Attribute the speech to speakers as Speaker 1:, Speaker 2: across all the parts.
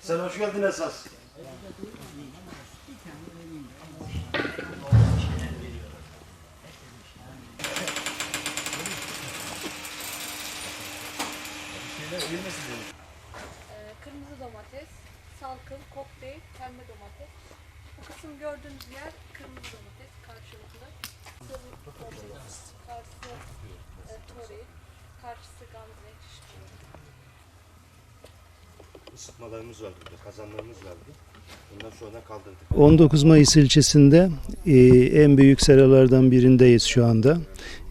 Speaker 1: Sen hoş geldin esas. Ee,
Speaker 2: kırmızı domates, salkım, kokteyl, pembe domates. Bu kısım gördüğünüz yer kırmızı domates karşılıklı. Karşısı, karşısı e, tori, karşısı gamze.
Speaker 1: Isıtmalarımız var burada, kazanlarımız vardı. Ondan sonra kaldırdık.
Speaker 3: 19 Mayıs ilçesinde e, en büyük seralardan birindeyiz şu anda.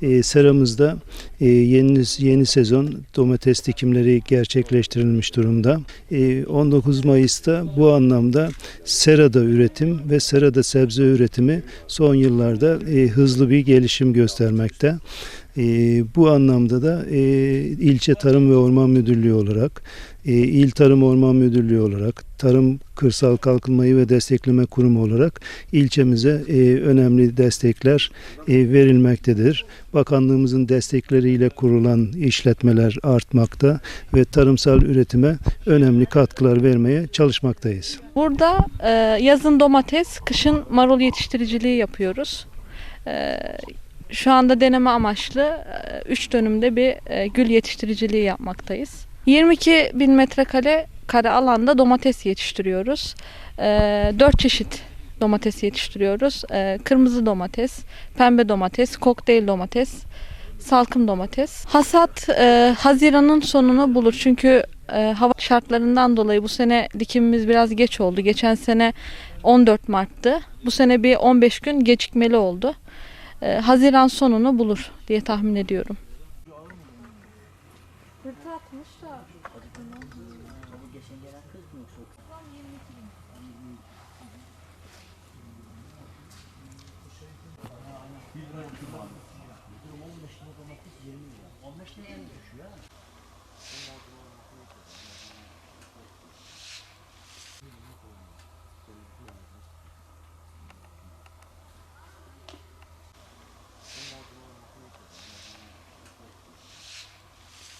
Speaker 3: E, seramızda e, yeni yeni sezon domates dikimleri gerçekleştirilmiş durumda. E, 19 Mayıs'ta bu anlamda serada üretim ve serada sebze üretimi son yıllarda e, hızlı bir gelişim göstermekte. E, bu anlamda da e, ilçe Tarım ve Orman Müdürlüğü olarak, e, İl Tarım Orman Müdürlüğü olarak, Tarım Kırsal Kalkınmayı ve Destekleme Kurumu olarak ilçemize e, önemli destekler e, verilmektedir. Bakanlığımızın destekleriyle kurulan işletmeler artmakta ve tarımsal üretime önemli katkılar vermeye çalışmaktayız.
Speaker 4: Burada e, yazın domates, kışın marul yetiştiriciliği yapıyoruz. E, şu anda deneme amaçlı 3 dönümde bir e, gül yetiştiriciliği yapmaktayız. 22 bin metrekare kare alanda domates yetiştiriyoruz. 4 çeşit domates yetiştiriyoruz. E, kırmızı domates, pembe domates, kokteyl domates, salkım domates. Hasat e, Haziran'ın sonunu bulur çünkü e, hava şartlarından dolayı bu sene dikimimiz biraz geç oldu. Geçen sene 14 Mart'tı. Bu sene bir 15 gün gecikmeli oldu. E, Haziran sonunu bulur diye tahmin ediyorum
Speaker 2: yapmış da.
Speaker 5: Bu geçen gelen kız mı yoksa?
Speaker 2: Tam 22 bin. Bir lira 15 lira domates 20 lira.
Speaker 5: 15 liraya düşüyor ha.